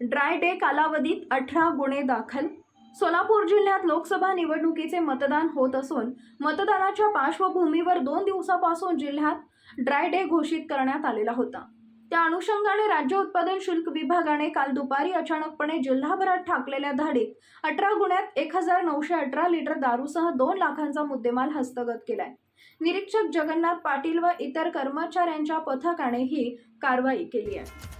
Dry day कालावधीत अठरा गुन्हे दाखल. सोलापूर जिल्ह्यात लोकसभा निवडणुकीचे मतदान होत असून मतदानाच्या पार्श्वभूमीवर दोन दिवसापासून जिल्ह्यात ड्राय डे घोषित करण्यात आलेला होता. त्या अनुषंगाने राज्य उत्पादन शुल्क विभागाने काल दुपारी अचानकपणे जिल्हाभरात ठाकलेल्या धाडीत अठरा गुन्ह्यात एक हजार नऊशे अठरा लिटर दारूसह दोन लाखांचा मुद्देमाल हस्तगत केलाय. निरीक्षक जगन्नाथ पाटील व इतर कर्मचाऱ्यांच्या पथकाने ही कारवाई केली आहे.